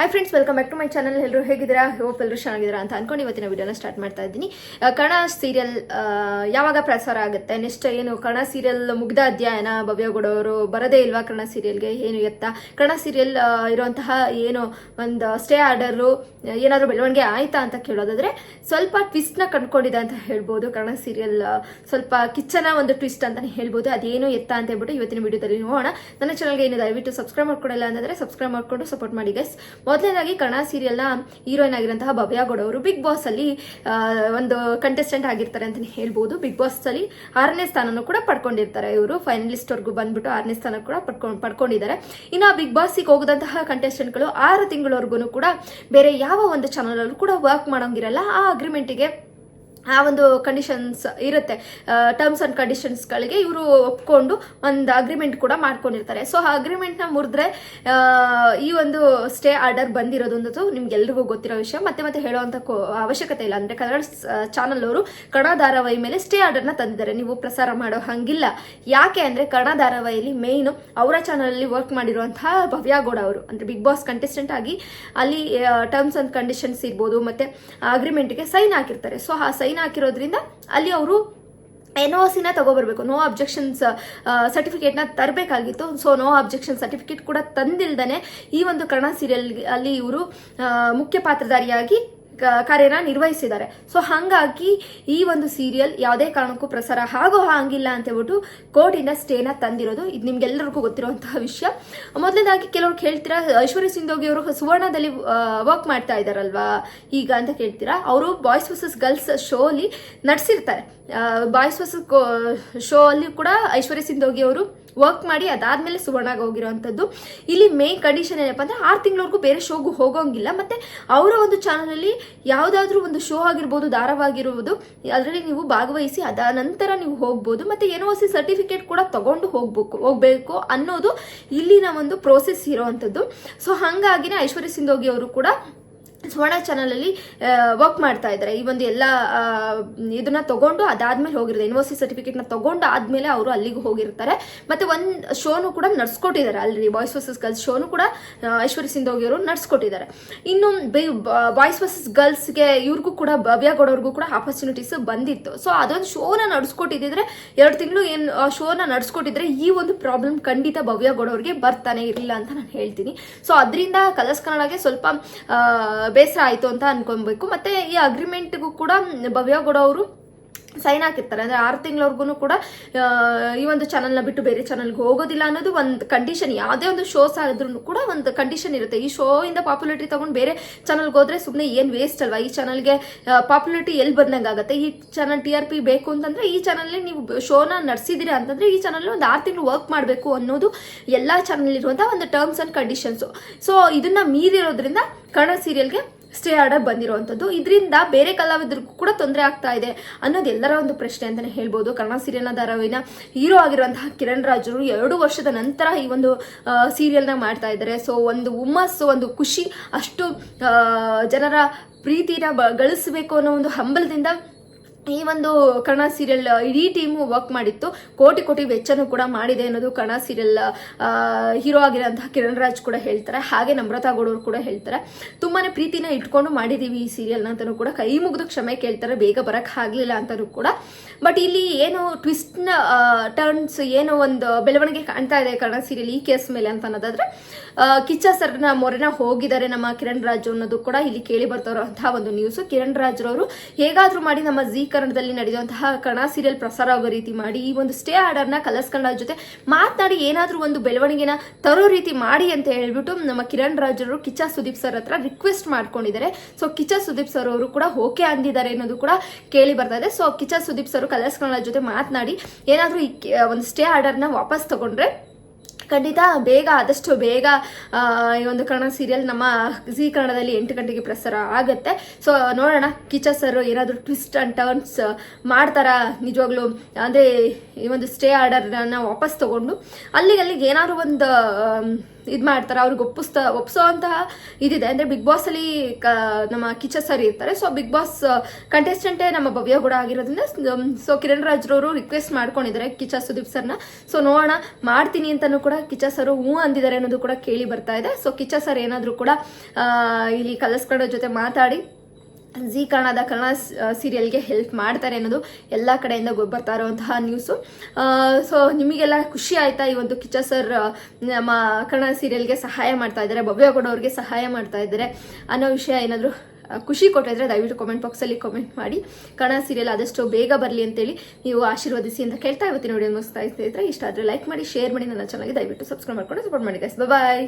Hi friends welcome back to my channel ಎಲ್ಲರೂ ಹೇಗಿದ್ದೀರಾ? Hope ಎಲ್ಲರೂ ಚೆನ್ನಾಗಿದ್ದೀರಾ ಅಂತ ಅನ್ಕೊಂಡು ಇವತ್ತಿನ ವಿಡಿಯೋನ ಸ್ಟಾರ್ಟ್ ಮಾಡ್ತಾ ಇದ್ದೀನಿ. ಕನ್ನಡ ಸೀರಿಯಲ್ ಯಾವಾಗ ಪ್ರಸಾರ ಆಗುತ್ತೆ? ನೆಕ್ಸ್ಟ್ ಏನು ಕನ್ನಡ ಸೀರಿಯಲ್ ಮುಗ್ದ ಅಧ್ಯಾಯನ, ಭವ್ಯಗೌಡವರು ಬರದೇ ಇಲ್ವಾ ಕನ್ನಡ ಸೀರಿಯಲ್ಗೆ ಏನು ಎತ್ತ? ಕನ್ನಡ ಸೀರಿಯಲ್ ಇರುವಂತಹ ಏನು ಒಂದು ಸ್ಟೇ ಆರ್ಡರು ಏನಾದರೂ ಬೆಳವಣಿಗೆ ಆಯಿತಾ ಅಂತ ಕೇಳೋದಾದರೆ, ಸ್ವಲ್ಪ ಟ್ವಿಸ್ಟ್ನ ಕಂಡುಕೊಂಡಿದೆ ಅಂತ ಹೇಳ್ಬೋದು. ಕನ್ನಡ ಸೀರಿಯಲ್ ಸ್ವಲ್ಪ ಕಿಚ್ಚನ ಒಂದು ಟ್ವಿಸ್ಟ್ ಅಂತಲೇ ಹೇಳ್ಬೋದು. ಅದೇನು ಎತ್ತ ಅಂತ ಹೇಳ್ಬಿಟ್ಟು ಇವತ್ತಿನ ವಿಡಿಯೋದಲ್ಲಿ ನೋಡೋಣ. ನನ್ನ ಚಾನಲ್ಗೆ ಏನು ದಯವಿಟ್ಟು ಸಬ್ಸ್ಕ್ರೈಬ್ ಮಾಡ್ಕೊಡಲ್ಲ ಅಂತಂದ್ರೆ ಸಬ್ಸ್ಕ್ರೈಬ್ ಮಾಡಿಕೊಂಡು ಸಪೋರ್ಟ್ ಮಾಡಿ ಗೈಸ್ ಮೊದಲನೇದಾಗಿ ಕನ್ನಡ ಸೀರಿಯಲ್ನ ಹೀರೋಯಿನ್ ಆಗಿರುವಂತಹ ಭವ್ಯ ಗೌಡ ಅವರು ಬಿಗ್ ಬಾಸ್ ಅಲ್ಲಿ ಒಂದು ಕಂಟೆಸ್ಟೆಂಟ್ ಆಗಿರ್ತಾರೆ ಅಂತಾನೆ ಹೇಳ್ಬೋದು. ಬಿಗ್ ಬಾಸ್ ಅಲ್ಲಿ ಆರನೇ ಸ್ಥಾನನೂ ಕೂಡ ಪಡ್ಕೊಂಡಿರ್ತಾರೆ ಇವರು. ಫೈನಲಿಸ್ಟ್ ವರ್ಗೂ ಬಂದ್ಬಿಟ್ಟು ಆರನೇ ಸ್ಥಾನ ಕೂಡ ಪಡ್ಕೊಂಡು ಪಡ್ಕೊಂಡಿದ್ದಾರೆ. ಇನ್ನು ಬಿಗ್ ಬಾಸ್ಗೆ ಹೋಗದಂತಹ ಕಂಟೆಸ್ಟೆಂಟ್ಗಳು ಆರು ತಿಂಗಳವರೆಗೂ ಕೂಡ ಬೇರೆ ಯಾವ ಒಂದು ಚಾನಲ್ ಅಲ್ಲೂ ಕೂಡ ವರ್ಕ್ ಮಾಡೋಂಗಿರಲ್ಲ. ಆ ಅಗ್ರಿಮೆಂಟಿಗೆ ಆ ಒಂದು ಕಂಡೀಷನ್ಸ್ ಇರುತ್ತೆ. ಟರ್ಮ್ಸ್ ಆ್ಯಂಡ್ ಕಂಡೀಷನ್ಸ್ಗಳಿಗೆ ಇವರು ಒಪ್ಕೊಂಡು ಒಂದು ಅಗ್ರಿಮೆಂಟ್ ಕೂಡ ಮಾಡ್ಕೊಂಡಿರ್ತಾರೆ. ಸೊ ಆ ಅಗ್ರಿಮೆಂಟ್ನ ಮುರಿದ್ರೆ ಈ ಒಂದು ಸ್ಟೇ ಆರ್ಡರ್ ಬಂದಿರೋದು ಅನ್ನೋದು ನಿಮ್ಗೆಲ್ರಿಗೂ ಗೊತ್ತಿರೋ ವಿಷಯ. ಮತ್ತೆ ಮತ್ತೆ ಹೇಳುವಂಥ ಅವಶ್ಯಕತೆ ಇಲ್ಲ. ಅಂದರೆ ಕನ್ನಡ ಚಾನಲ್ ಅವರು ಕನ್ನಡ ಧಾರಾವಾಹಿ ಮೇಲೆ ಸ್ಟೇ ಆರ್ಡರ್ನ ತಂದಿದ್ದಾರೆ. ನೀವು ಪ್ರಸಾರ ಮಾಡೋ ಹಂಗಿಲ್ಲ. ಯಾಕೆ ಅಂದರೆ ಕನ್ನಡ ಧಾರಾವಾಹಿಯಲ್ಲಿ ಮೇಯ್ನು ಅವರ ಚಾನಲಲ್ಲಿ ವರ್ಕ್ ಮಾಡಿರುವಂತಹ ಭವ್ಯಾಗೌಡ ಅವರು. ಅಂದರೆ ಬಿಗ್ ಬಾಸ್ ಕಂಟೆಸ್ಟೆಂಟ್ ಆಗಿ ಅಲ್ಲಿ ಟರ್ಮ್ಸ್ ಆ್ಯಂಡ್ ಕಂಡೀಷನ್ಸ್ ಇರ್ಬೋದು, ಮತ್ತೆ ಅಗ್ರಿಮೆಂಟ್ಗೆ ಸೈನ್ ಹಾಕಿರ್ತಾರೆ. ಸೊ ಆ ಸೈನ್ ಹಾಕಿರೋದ್ರಿಂದ ಅಲ್ಲಿ ಅವರು ಎನ್ ಒ ಸಿನ ತಗೋಬರ್ಬೇಕು. ನೋ ಅಬ್ಜೆಕ್ಷನ್ಸ್ ಸರ್ಟಿಫಿಕೇಟ್ನ ತರಬೇಕಾಗಿತ್ತು. ಸೊ ನೋ ಅಬ್ಜೆಕ್ಷನ್ ಸರ್ಟಿಫಿಕೇಟ್ ಕೂಡ ತಂದಿಲ್ದೇ ಈ ಒಂದು ಕನ್ನಡ ಸೀರಿಯಲ್ ಅಲ್ಲಿ ಇವರು ಮುಖ್ಯ ಪಾತ್ರಧಾರಿಯಾಗಿ ಕಾರ್ಯನ ನಿರ್ವಹಿಸಿದ್ದಾರೆ. ಸೊ ಹಾಗಾಗಿ ಈ ಒಂದು ಸೀರಿಯಲ್ ಯಾವುದೇ ಕಾರಣಕ್ಕೂ ಪ್ರಸಾರ ಆಗೋ ಹಾಗಿಲ್ಲ ಅಂತ ಹೇಳ್ಬಿಟ್ಟು ಕೋರ್ಟಿಂದ ಸ್ಟೇನ ತಂದಿರೋದು. ಇದು ನಿಮ್ಗೆಲ್ಲರಿಗೂ ಗೊತ್ತಿರುವಂತಹ ವಿಷಯ. ಮೊದಲನೇದಾಗಿ ಕೆಲವರು ಕೇಳ್ತೀರಾ, ಐಶ್ವರ್ಯ ಸಿಂಧೋಗಿ ಅವರು ಸುವರ್ಣದಲ್ಲಿ ವರ್ಕ್ ಮಾಡ್ತಾ ಇದ್ದಾರಲ್ವಾ? ಈಗ ಅಂತ ಕೇಳ್ತೀರಾ? ಅವರು ಬಾಯ್ಸ್ ವರ್ಸಸ್ ಗರ್ಲ್ಸ್ ಶೋ ಅಲ್ಲಿ ನಡೆಸಿರ್ತಾರೆ. ಬಾಯ್ಸ್ ವರ್ಸಸ್ ಶೋ ಅಲ್ಲಿ ಕೂಡ ಐಶ್ವರ್ಯ ಸಿಂಧೋಗಿ ಅವರು ವರ್ಕ್ ಮಾಡಿ ಅದಾದ್ಮೇಲೆ ಸುವರ್ಣಾಗ ಹೋಗಿರುವಂಥದ್ದು ಇಲ್ಲಿ ಮೇನ್ ಕಂಡೀಷನ್ ಏನಪ್ಪ ಅಂದ್ರೆ ಆರು ತಿಂಗಳವರೆಗೂ ಬೇರೆ ಶೋಗೂ ಹೋಗೋಂಗಿಲ್ಲ. ಮತ್ತೆ ಅವರ ಒಂದು ಚಾನಲಲ್ಲಿ ಯಾವುದಾದ್ರೂ ಒಂದು ಶೋ ಆಗಿರ್ಬೋದು ದಾರವಾಗಿರ್ಬೋದು ಅದರಲ್ಲಿ ನೀವು ಭಾಗವಹಿಸಿ ಅದ ನಂತರ ನೀವು ಹೋಗ್ಬೋದು. ಮತ್ತೆ ಏನೋ ಸಿ ಸರ್ಟಿಫಿಕೇಟ್ ಕೂಡ ತಗೊಂಡು ಹೋಗ್ಬೇಕು, ಹೋಗಬೇಕು ಅನ್ನೋದು ಇಲ್ಲಿನ ಒಂದು ಪ್ರೋಸೆಸ್ ಇರೋವಂಥದ್ದು ಸೊ ಹಾಗಾಗಿನೇ ಐಶ್ವರ್ಯ ಸಿಂಧೋಗಿ ಅವರು ಕೂಡ ಸುವರ್ಣ ಚಾನಲಲ್ಲಿ ವರ್ಕ್ ಮಾಡ್ತಾ ಇದ್ದಾರೆ. ಈ ಒಂದು ಎಲ್ಲ ಇದನ್ನ ತಗೊಂಡು ಅದಾದ್ಮೇಲೆ ಹೋಗಿರ್ತಾರೆ ಯೂನಿವರ್ಸಿಟಿ ಸರ್ಟಿಫಿಕೇಟ್ನ ತಗೊಂಡು ಆದ್ಮೇಲೆ ಅವರು ಅಲ್ಲಿಗೆ ಹೋಗಿರ್ತಾರೆ. ಮತ್ತೆ ಒಂದು ಶೋನು ಕೂಡ ನಡ್ಸ್ಕೊಟ್ಟಿದ್ದಾರೆ ಆಲ್ರೆಡಿ ವಾಯ್ಸ್ ವರ್ಸಸ್ ಗರ್ಲ್ಸ್ ಶೋನು ಕೂಡ ಐಶ್ವರ್ಯ ಸಿಂಧೋಗಿ ಅವರು ನಡ್ಸ್ಕೊಟ್ಟಿದ್ದಾರೆ. ಇನ್ನು ಬಾಯ್ಸ್ ವರ್ಸಸ್ ಗರ್ಲ್ಸ್ಗೆ ಇವ್ರಿಗೂ ಕೂಡ ಭವ್ಯ ಗೌಡವ್ರಿಗೂ ಕೂಡ ಆಪರ್ಚುನಿಟೀಸ್ ಬಂದಿತ್ತು. ಸೊ ಅದೊಂದು ಶೋನ ನಡ್ಸ್ಕೊಟ್ಟಿದ್ರೆ, ಎರಡು ತಿಂಗಳು ಏನು ಶೋನ ನಡ್ಸ್ಕೊಟ್ಟಿದ್ರೆ ಈ ಒಂದು ಪ್ರಾಬ್ಲಮ್ ಖಂಡಿತ ಭವ್ಯ ಗೌಡವ್ರಿಗೆ ಬರ್ತಾನೆ ಇರಲಿಲ್ಲ ಅಂತ ನಾನು ಹೇಳ್ತೀನಿ. ಸೊ ಅದರಿಂದ ಕಲರ್ಸ್ ಕನ್ನಡಗೆ ಸ್ವಲ್ಪ ಬೇಸರ ಆಯಿತು ಅಂತ ಅನ್ಕೊಬೇಕು ಮತ್ತೆ ಈ ಅಗ್ರಿಮೆಂಟ್ಗೂ ಕೂಡ ಭವ್ಯ ಗೌಡ ಅವರು ಸೈನ್ ಹಾಕಿರ್ತಾರೆ. ಅಂದ್ರೆ ಆರು ತಿಂಗಳವರೆಗೂ ಕೂಡ ಈ ಒಂದು ಚಾನಲ್ನ ಬಿಟ್ಟು ಬೇರೆ ಚಾನಲ್ಗೆ ಹೋಗೋದಿಲ್ಲ ಅನ್ನೋದು ಒಂದು ಕಂಡೀಷನ್ ಯಾವುದೇ ಒಂದು ಶೋಸ್ ಆದ್ರೂ ಕೂಡ ಒಂದು ಕಂಡೀಷನ್ ಇರುತ್ತೆ. ಈ ಶೋ ಇಂದ ಪಾಪ್ಯುಲಾರಿಟಿ ತಗೊಂಡು ಬೇರೆ ಚಾನಲ್ಗೆ ಹೋದ್ರೆ ಸುಮ್ಮನೆ ಏನು ವೇಸ್ಟ್ ಅಲ್ವಾ? ಈ ಚಾನಲ್ಗೆ ಪಾಪ್ಯುಲರಿಟಿ ಎಲ್ಲಿ ಬಂದಂಗೆ ಆಗುತ್ತೆ? ಈ ಚಾನಲ್ ಟಿ ಆರ್ ಪಿ ಬೇಕು ಅಂತಂದ್ರೆ ಈ ಚಾನಲ್ ನೀವು ಶೋನ ನಡೆಸಿದಿರ ಅಂತಂದ್ರೆ ಈ ಚಾನಲ್ ಒಂದು ಆರು ತಿಂಗಳು ವರ್ಕ್ ಮಾಡಬೇಕು ಅನ್ನೋದು ಎಲ್ಲ ಚಾನಲ್ ಇರುವಂತಹ ಒಂದು ಟರ್ಮ್ಸ್ ಅಂಡ್ ಕಂಡೀಷನ್ಸ್ ಸೊ ಇದನ್ನ ಮೀರಿರೋದ್ರಿಂದ ಕನ್ನಡ ಸೀರಿಯಲ್ಗೆ ಸ್ಟೇ ಆರ್ಡರ್ ಬಂದಿರುವಂಥದ್ದು. ಇದರಿಂದ ಬೇರೆ ಕಲಾವಿದರಿಗೂ ಕೂಡ ತೊಂದರೆ ಆಗ್ತಾ ಇದೆ ಅನ್ನೋದು ಎಲ್ಲರ ಒಂದು ಪ್ರಶ್ನೆ ಅಂತಲೇ ಹೇಳ್ಬೋದು. ಕನ್ನಡ ಸೀರಿಯಲ್ನ ಧಾರಾವಾಹಿನ ಹೀರೋ ಆಗಿರುವಂತಹ ಕಿರಣ್ ರಾಜರು ಎರಡು ವರ್ಷದ ನಂತರ ಈ ಒಂದು ಸೀರಿಯಲ್ನ ಮಾಡ್ತಾ ಇದ್ದಾರೆ. ಸೊ ಒಂದು ಹುಮ್ಮಸ್ಸು, ಒಂದು ಖುಷಿ, ಅಷ್ಟು ಜನರ ಪ್ರೀತಿನ ಗಳಿಸಬೇಕು ಅನ್ನೋ ಒಂದು ಹಂಬಲದಿಂದ ಈ ಒಂದು ಕನ್ನಡ ಸೀರಿಯಲ್ ಇಡೀ ಟೀಮು ವರ್ಕ್ ಮಾಡಿತ್ತು. ಕೋಟಿ ಕೋಟಿ ವೆಚ್ಚನೂ ಕೂಡ ಮಾಡಿದೆ ಅನ್ನೋದು ಕನ್ನಡ ಸೀರಿಯಲ್ ಹೀರೋ ಆಗಿರೋಂತಹ ಕಿರಣ್ ರಾಜ್ ಕೂಡ ಹೇಳ್ತಾರೆ. ಹಾಗೆ ನಮ್ರತಾ ಗೌಡರು ಕೂಡ ಹೇಳ್ತಾರೆ. ತುಂಬಾನೇ ಪ್ರೀತಿನ ಇಟ್ಕೊಂಡು ಮಾಡಿದೀವಿ ಈ ಸೀರಿಯಲ್ನ ಅಂತಲೂ ಕೂಡ. ಕೈ ಮುಗಿದು ಕ್ಷಮೆ ಕೇಳ್ತಾರೆ, ಬೇಗ ಬರಕ್ಕೆ ಆಗಲಿಲ್ಲ ಅಂತಲೂ ಕೂಡ. ಬಟ್ ಇಲ್ಲಿ ಏನು ಟ್ವಿಸ್ಟ್ನ ಟರ್ನ್ಸ್ ಏನು ಒಂದು ಬೆಳವಣಿಗೆ ಕಾಣ್ತಾ ಇದೆ ಕನ್ನಡ ಸೀರಿಯಲ್ ಈ ಕೇಸ್ ಮೇಲೆ ಅಂತ ಅನ್ನೋದಾದ್ರೆ ಕಿಚ್ಚ ಸರ್ನ ಮೊರೆನ ಹೋಗಿದ್ದಾರೆ ನಮ್ಮ ಕಿರಣ್ ರಾಜ್ ಅನ್ನೋದು ಕೂಡ ಇಲ್ಲಿ ಕೇಳಿ ಬರ್ತಿರುವಂತಹ ಒಂದು ನ್ಯೂಸ್ ಕಿರಣ್ ರಾಜ್ರವರು ಹೇಗಾದ್ರೂ ಮಾಡಿ ನಮ್ಮ ಜಿ ಕನ್ನಡದಲ್ಲಿ ನಡೆಯುವಂತಹ ಕಣ ಸೀರಿಯಲ್ ಪ್ರಸಾರ ಆಗೋ ರೀತಿ ಮಾಡಿ, ಈ ಒಂದು ಸ್ಟೇ ಆರ್ಡರ್ನ ಕಲರ್ಸ್ ಕನ್ನಡ ಜೊತೆ ಮಾತನಾಡಿ ಏನಾದರೂ ಒಂದು ಬೆಳವಣಿಗೆನ ತರೋ ರೀತಿ ಮಾಡಿ ಅಂತ ಹೇಳ್ಬಿಟ್ಟು ನಮ್ಮ ಕಿರಣ್ ರಾಜರು ಕಿಚ್ಚ ಸುದೀಪ್ ಸರ್ ಹತ್ರ ರಿಕ್ವೆಸ್ಟ್ ಮಾಡ್ಕೊಂಡಿದ್ದಾರೆ. ಸೊ ಕಿಚ್ಚ ಸುದೀಪ್ ಸರ್ ಅವರು ಕೂಡ ಓಕೆ ಅಂದಿದ್ದಾರೆ ಅನ್ನೋದು ಕೂಡ ಕೇಳಿ ಬರ್ತಾ ಇದೆ. So Kichcha Sudeep sir Colors ಜೊತೆ ಮಾತನಾಡಿ ಏನಾದರೂ ಈ ಒಂದು ಸ್ಟೇ ಆರ್ಡರ್ನ ವಾಪಸ್ ತಗೊಂಡ್ರೆ ಖಂಡಿತ ಬೇಗ, ಆದಷ್ಟು ಬೇಗ ಈ ಒಂದು ಕನ್ನಡ ಸೀರಿಯಲ್ ನಮ್ಮ ಜಿ ಕನ್ನಡದಲ್ಲಿ ಎಂಟು ಗಂಟೆಗೆ ಪ್ರಸಾರ ಆಗುತ್ತೆ. ಸೊ ನೋಡೋಣ ಕಿಚ ಸರ್ ಏನಾದರೂ ಟ್ವಿಸ್ಟ್ ಅಂಡ್ ಟರ್ನ್ಸ್ ಮಾಡ್ತಾರಾ ನಿಜವಾಗ್ಲೂ? ಅಂದರೆ ಈ ಒಂದು ಸ್ಟೇ ಆರ್ಡರ್ನ ವಾಪಸ್ ತಗೊಂಡು ಅಲ್ಲಿಗೆ ಅಲ್ಲಿಗೆ ಏನಾದರೂ ಒಂದು ಇದು ಮಾಡ್ತಾರೆ, ಅವ್ರಿಗೆ ಒಪ್ಪಿಸ್ತಾ ಒಪ್ಪಿಸೋ ಅಂತಹ ಇದಿದೆ. ಅಂದರೆ ಬಿಗ್ ಬಾಸಲ್ಲಿ ಕ, ನಮ್ಮ ಕಿಚ್ಚ ಸರ್ ಇರ್ತಾರೆ. ಸೊ ಬಿಗ್ ಬಾಸ್ ಕಂಟೆಸ್ಟೆಂಟೇ ನಮ್ಮ ಭವ್ಯ ಕೂಡ ಆಗಿರೋದ್ರಿಂದ, ಸೊ ಕಿರಣ್ ರಾಜ್ರವರು ರಿಕ್ವೆಸ್ಟ್ ಮಾಡ್ಕೊಂಡಿದ್ದಾರೆ ಕಿಚ್ಚ ಸುದೀಪ್ ಸರ್ನ. ಸೊ ನೋಡೋಣ, ಮಾಡ್ತೀನಿ ಅಂತಲೂ ಕೂಡ ಕಿಚ್ಚ ಸರ್ ಹ್ಞೂ ಅಂದಿದ್ದಾರೆ ಅನ್ನೋದು ಕೂಡ ಕೇಳಿ ಬರ್ತಾ ಇದೆ. ಸೊ ಕಿಚ್ಚ ಸರ್ ಏನಾದರೂ ಕೂಡ ಇಲ್ಲಿ ಕಲಸ್ಕಡೋ ಜೊತೆ ಮಾತಾಡಿ ಜಿ ಕನ್ನಡದ ಕನ್ನಡ ಸೀರಿಯಲ್ಗೆ ಹೆಲ್ಪ್ ಮಾಡ್ತಾರೆ ಅನ್ನೋದು ಎಲ್ಲ ಕಡೆಯಿಂದ ಬರ್ತಾ ಇರುವಂತಹ ನ್ಯೂಸು ಸೊ ನಿಮಗೆಲ್ಲ ಖುಷಿ ಆಯ್ತಾ ಈ ಒಂದು ಕಿಚ್ಚ ಸರ್ ನಮ್ಮ ಕನ್ನಡ ಸೀರಿಯಲ್ಗೆ ಸಹಾಯ ಮಾಡ್ತಾ ಇದ್ದಾರೆ ಭವ್ಯಗೌಡ ಅವ್ರಿಗೆ ಸಹಾಯ ಮಾಡ್ತಾ ಇದ್ದಾರೆ ಅನ್ನೋ ವಿಷಯ ಏನಾದರೂ ಖುಷಿ ಕೊಟ್ಟಿದ್ರೆ ದಯವಿಟ್ಟು ಕಾಮೆಂಟ್ ಬಾಕ್ಸಲ್ಲಿ ಕಾಮೆಂಟ್ ಮಾಡಿ. ಕನ್ನಡ ಸೀರಿಯಲ್ ಆದಷ್ಟು ಬೇಗ ಬರಲಿ ಅಂತೇಳಿ ನೀವು ಆಶೀರ್ವದಿಸಿ ಅಂತ ಕೇಳ್ತಾ ಇವತ್ತಿನ ವಿಡಿಯೋ ಮುಗಿಸ್ತಾ ಇದ್ದೀರಾ, ಇಷ್ಟ ಆದರೆ ಲೈಕ್ ಮಾಡಿ ಶೇರ್ ಮಾಡಿ, ನನ್ನ ಚಾನಲ್ಗೆ ದಯವಿಟ್ಟು ಸಬ್ಸ್ಕ್ರೈಬ್ ಮಾಡ್ಕೊಂಡು ಸಪೋರ್ಟ್ ಮಾಡಿ ಗೈಸ್ ಬಾಯ್